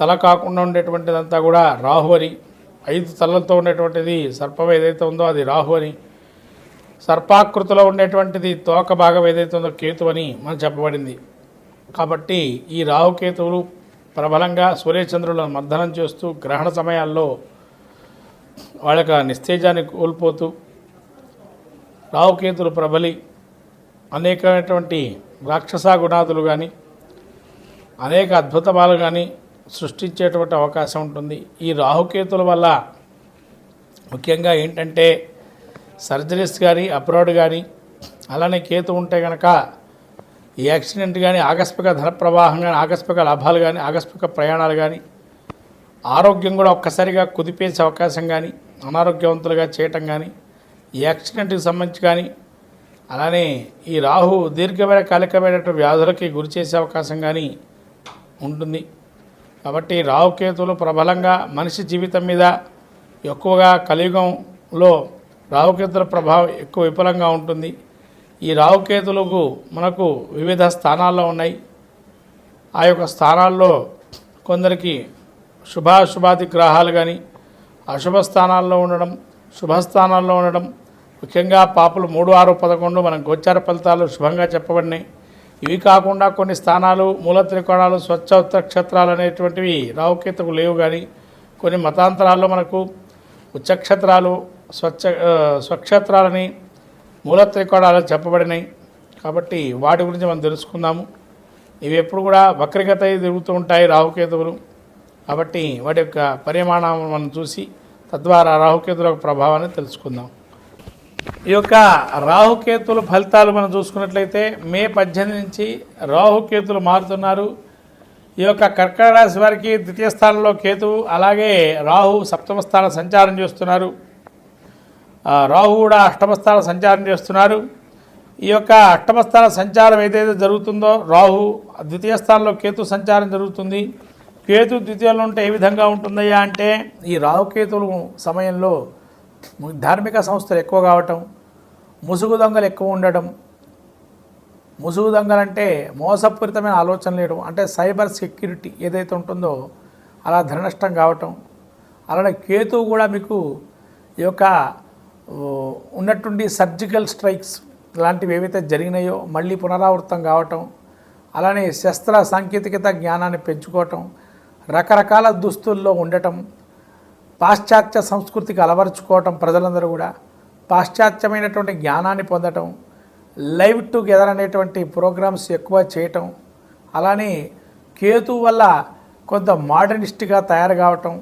తల కాకుండా ఉండేటువంటిదంతా కూడా రాహు అని. ఐదు తలలతో ఉండేటువంటిది సర్పం ఏదైతే ఉందో అది రాహు అని. సర్పాకృతిలో ఉండేటువంటిది తోక భాగం ఏదైతే ఉందో కేతు అని మనం చెప్పబడింది. కాబట్టి ఈ రాహుకేతువులు ప్రబలంగా సూర్యచంద్రులను మర్దనం చేస్తూ గ్రహణ సమయాల్లో వాళ్ళ యొక్క నిస్తేజాన్ని కోల్పోతూ రావుకేతులు ప్రబలి అనేకమైనటువంటి రాక్షస గుణాదులు కానీ అనేక అద్భుతమాలు కానీ సృష్టించేటువంటి అవకాశం ఉంటుంది. ఈ రాహుకేతుల వల్ల ముఖ్యంగా ఏంటంటే సర్జరీస్ కానీ అబ్రాడ్ కానీ అలానే కేతు ఉంటే కనుక ఈ యాక్సిడెంట్ కానీ ఆకస్మిక ధన ప్రవాహం కానీ ఆకస్మిక లాభాలు కానీ ఆకస్మిక ప్రయాణాలు కానీ ఆరోగ్యం కూడా ఒక్కసారిగా కుదిపేసే అవకాశం కానీ అనారోగ్యవంతులుగా చేయటం కానీ ఈ యాక్సిడెంట్కి సంబంధించి కానీ అలానే ఈ రాహు దీర్ఘమైన కాలికమైనటువంటి వ్యాధులకి గురి చేసే అవకాశం కానీ ఉంటుంది. కాబట్టి రావుకేతులు ప్రబలంగా మనిషి జీవితం మీద ఎక్కువగా కలియుగంలో రావుకేతుల ప్రభావం ఎక్కువ విపులంగా ఉంటుంది. ఈ రావుకేతులకు మనకు వివిధ స్థానాల్లో ఉన్నాయి. ఆ యొక్క స్థానాల్లో కొందరికి శుభాశుభాది గ్రహాలు కానీ అశుభ స్థానాల్లో ఉండడం శుభస్థానాల్లో ఉండడం ముఖ్యంగా పాపులు మూడు ఆరు పదకొండు మనం గోచార ఫలితాలు శుభంగా చెప్పబడినాయి. ఇవి కాకుండా కొన్ని స్థానాలు మూల త్రికోణాలు స్వచ్ఛ క్షేత్రాలు అనేటువంటివి రావుకేతకు లేవు కానీ కొన్ని మతాంతరాల్లో మనకు ఉచ్చక్షేత్రాలు స్వచ్ఛ స్వక్షేత్రాలని మూల త్రికోణాలు చెప్పబడినాయి కాబట్టి వాటి గురించి మనం తెలుసుకుందాము. ఇవి ఎప్పుడు కూడా వక్రగత తిరుగుతూ ఉంటాయి రాహుకేతువులు కాబట్టి వాటి యొక్క పరిమాణం మనం చూసి తద్వారా రాహుకేతుల ప్రభావాన్ని తెలుసుకుందాం. ఈ యొక్క రాహుకేతుల ఫలితాలు మనం చూసుకున్నట్లయితే మే పద్దెనిమిది నుంచి రాహుకేతులు మారుతున్నారు. ఈ యొక్క కర్కట రాశి వారికి ద్వితీయ స్థానంలో కేతువు అలాగే రాహు సప్తమ స్థానం సంచారం చేస్తున్నారు. రాహు కూడా అష్టమ స్థానం సంచారం చేస్తున్నారు. ఈ యొక్క అష్టమ స్థాన సంచారం ఏదైతే జరుగుతుందో రాహు ద్వితీయ స్థానంలో కేతు సంచారం జరుగుతుంది. కేతు ద్వితీయంలో ఉంటే ఏ విధంగా ఉంటుందయ్యా అంటే ఈ రాహుకేతులు సమయంలో ధార్మిక సంస్థలు ఎక్కువ కావటం ముసుగు దొంగలు ఎక్కువ ఉండటం ముసుగు దొంగలంటే మోసపూరితమైన ఆలోచన లేడం అంటే సైబర్ సెక్యూరిటీ ఏదైతే ఉంటుందో అలా ధన నష్టం కావటం అలానే కేతువు కూడా మీకు ఈ యొక్క ఉన్నటువంటి సర్జికల్ స్ట్రైక్స్ లాంటివి ఏవైతే జరిగినాయో మళ్ళీ పునరావృతం కావటం అలానే శస్త్ర సాంకేతికత జ్ఞానాన్ని పెంచుకోవటం రకరకాల దుస్తుల్లో ఉండటం పాశ్చాత్య సంస్కృతికి అలవరుచుకోవటం ప్రజలందరూ కూడా పాశ్చాత్యమైనటువంటి జ్ఞానాన్ని పొందటం లైవ్ టుగెదర్ అనేటువంటి ప్రోగ్రామ్స్ ఎక్కువ చేయటం అలానే కేతు వల్ల కొంత మోడర్నిస్ట్గా తయారు కావటం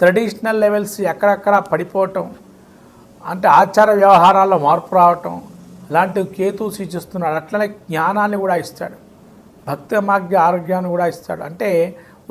ట్రెడిషనల్ లెవెల్స్ ఎక్కడెక్కడ పడిపోవటం అంటే ఆచార వ్యవహారాల్లో మార్పు రావటం ఇలాంటివి కేతు సూచిస్తున్నాడు. అట్లనే జ్ఞానాన్ని కూడా ఇస్తాడు. భక్తి మార్గ ఆరోగ్యాన్ని కూడా ఇస్తాడు. అంటే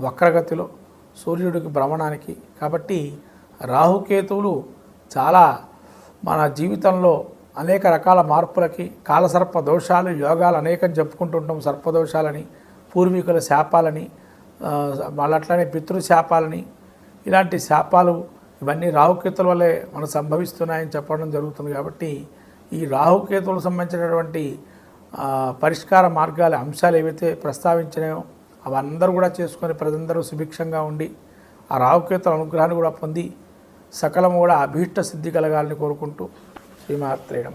వక్రగతిలో సూర్యుడికి భ్రమణానికి. కాబట్టి రాహుకేతువులు చాలా మన జీవితంలో అనేక రకాల మార్పులకి కాలసర్ప దోషాలు యోగాలు అనేకం చెప్పుకుంటుంటాం సర్పదోషాలని పూర్వీకుల శాపాలని వాళ్ళు వాళ్ళ పితృశాపాలని ఇలాంటి శాపాలు ఇవన్నీ రాహుకేతుల వల్లే మనకు సంభవిస్తున్నాయని చెప్పడం జరుగుతుంది కాబట్టి ఈ రాహుకేతులకు సంబంధించినటువంటి పరిష్కార మార్గాల అంశాలు ఏవైతే ప్రస్తావించినాయో అవందరూ కూడా చేసుకొని ప్రజలందరూ సుభిక్షంగా ఉండి ఆ రావుకేతుల అనుగ్రహాన్ని కూడా పొంది సకలము కూడా అభీష్ట సిద్ధి కలగాలని కోరుకుంటూ శ్రీమాత్రేయ